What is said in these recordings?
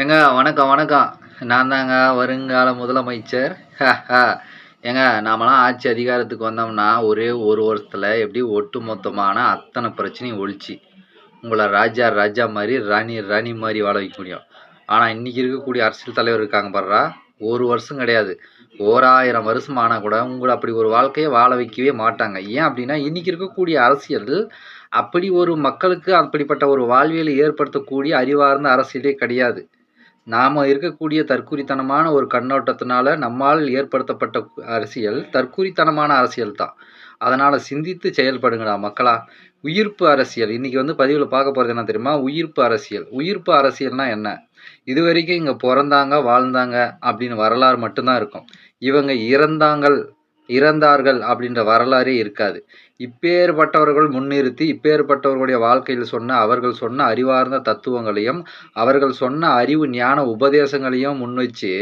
ஏங்க வணக்கம் வணக்கம். நான் தாங்க வருங்கால முதலமைச்சர். ஏங்க நாமெல்லாம் ஆட்சி அதிகாரத்துக்கு வந்தோம்னா ஒரே ஒரு வருஷத்தில் எப்படி ஒட்டு மொத்தமான அத்தனை பிரச்சனையும் ஒழிச்சு உங்களை ராஜா ராஜா மாதிரி ராணி ராணி மாதிரி வாழ வைக்க முடியும். ஆனால் இன்றைக்கி இருக்கக்கூடிய அரசியல் தலைவர் இருக்காங்க பாடுறா ஒரு வருஷம் கிடையாது. ஓராயிரம் வருஷம் ஆனால் கூட உங்களை அப்படி ஒரு வாழ்க்கையை வாழ வைக்கவே மாட்டாங்க. ஏன் அப்படின்னா இன்றைக்கி இருக்கக்கூடிய அரசியல் அப்படி ஒரு மக்களுக்கு அப்படிப்பட்ட ஒரு வாழ்வியலை ஏற்படுத்தக்கூடிய அறிவார்ந்த அரசியலே கிடையாது. நாம் இருக்கக்கூடிய தற்குறித்தனமான ஒரு கண்ணோட்டத்தினால நம்மால் ஏற்படுத்தப்பட்ட அரசியல் தற்குறித்தனமான அரசியல் தான். அதனால் சிந்தித்து செயல்படுங்கடா மக்களா. உயிர்ப்பு அரசியல். இன்றைக்கி வந்து பதிவில் பார்க்க போகிறது என்ன தெரியுமா? உயிர்ப்பு அரசியல். உயிர்ப்பு அரசியல்னா என்ன? இது வரைக்கும் இங்கே பிறந்தாங்க வாழ்ந்தாங்க அப்படின்னு வரலாறு மட்டும்தான் இருக்கும். இவங்க இறந்தாங்கள் இறந்தார்கள் அப்படின்ற வரலாறே இருக்காது. இப்பேற்பட்டவர்கள் முன்னிறுத்தி இப்பேற்பட்டவர்களுடைய வாழ்க்கையில் சொன்ன அவர்கள் சொன்ன அறிவார்ந்த தத்துவங்களையும் அவர்கள் சொன்ன அறிவு ஞான உபதேசங்களையும் முன்வச்சு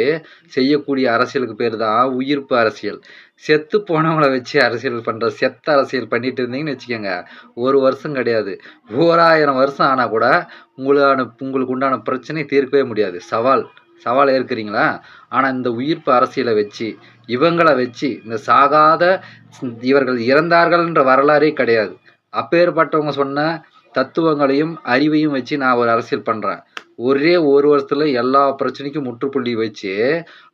செய்யக்கூடிய அரசியலுக்கு பேர் தான் உயிர்ப்பு அரசியல். செத்து போனவங்களை வச்சு அரசியல் பண்ணுற செத்த அரசியல் பண்ணிட்டு இருந்தீங்கன்னு வச்சுக்கோங்க ஒரு வருஷம் கிடையாது. ஓராயிரம் வருஷம் ஆனால் கூட உங்களான உங்களுக்கு உண்டான பிரச்சனை தீர்க்கவே முடியாது. சவால். சவால் ஏற்கிறீங்களா? ஆனால் இந்த உயிர்ப்பு அரசியலை வச்சு இவங்களை வச்சு இந்த சாகாத இவர்கள் இறந்தார்கள்ன்ற வரலாறே கிடையாது. அப்பேற்பட்டவங்க சொன்ன தத்துவங்களையும் அறிவையும் வச்சு நான் ஒரு அரசியல் பண்ணுறேன் ஒரே ஒரு வருஷத்தில் எல்லா பிரச்சனைக்கும் முற்றுப்புள்ளி வச்சு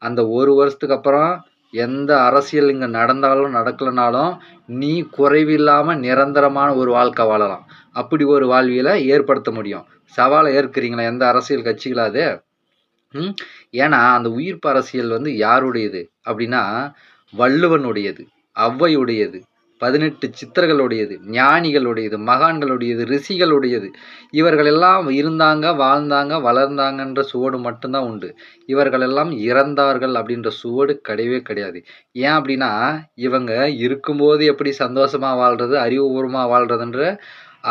அந்த ஒரு வருஷத்துக்கு அப்புறம் எந்த அரசியல் இங்கே நடந்தாலும் நடக்கலைனாலும் நீ குறைவில்லாமல் நிரந்தரமான ஒரு வாழ்க்கை வாழலாம். அப்படி ஒரு வாழ்வியலை ஏற்படுத்த முடியும். சவாலை ஏற்கிறீங்களா? எந்த அரசியல் கட்சிகளாது ம்? ஏன்னா அந்த உயிர்ப்பு அரசியல் வந்து யாருடையது அப்படின்னா வள்ளுவனுடையது ஔவையுடையது பதினெட்டு சித்தர்களுடையது ஞானிகளுடையது மகான்களுடையது ரிஷிகளுடையது. இவர்களெல்லாம் இருந்தாங்க வாழ்ந்தாங்க வளர்ந்தாங்கன்ற சுவடு மட்டும்தான் உண்டு. இவர்களெல்லாம் இறந்தார்கள் அப்படின்ற சுவடு கிடையவே கிடையாது. ஏன் அப்படின்னா இவங்க இருக்கும்போது எப்படி சந்தோஷமாக வாழ்கிறது அறிவுபூர்வமாக வாழ்கிறதுன்ற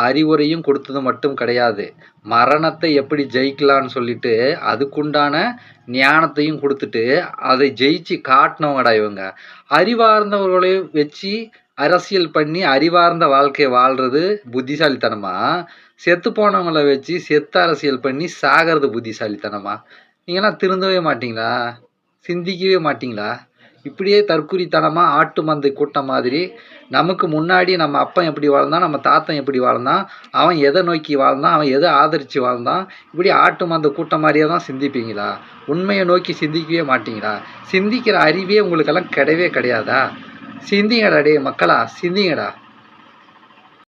அறிவுரையும் கொடுத்தது மட்டும் கிடையாது. மரணத்தை எப்படி ஜெயிக்கலான்னு சொல்லிட்டு அதுக்குண்டான ஞானத்தையும் கொடுத்துட்டு அதை ஜெயிச்சு காட்டினவங்கடா இவங்க. அறிவார்ந்தவர்களையும் வச்சு அரசியல் பண்ணி அறிவார்ந்த வாழ்க்கையை வாழ்கிறது புத்திசாலித்தனமா? செத்து போனவங்கள வச்சு செத்து அரசியல் பண்ணி சாகிறது புத்திசாலித்தனமா? நீங்களாம் திருந்தவே மாட்டீங்களா? சிந்திக்கவே மாட்டீங்களா? இப்படியே தற்குறித்தனமாக ஆட்டு மந்தை கூட்டம் மாதிரி நமக்கு முன்னாடி நம்ம அப்பன் எப்படி வாழ்ந்தான் நம்ம தாத்தன் எப்படி வாழ்ந்தான் அவன் எதை நோக்கி வாழ்ந்தான் அவன் எதை ஆதரித்து வாழ்ந்தான் இப்படி ஆட்டு மந்த கூட்டம் மாதிரியே தான் சிந்திப்பீங்களா? உண்மையை நோக்கி சிந்திக்கவே மாட்டீங்களா? சிந்திக்கிற அறிவே உங்களுக்கெல்லாம் கிடையவே கிடையாதா? சிந்திங்கடா டே மக்களா சிந்திங்கடா.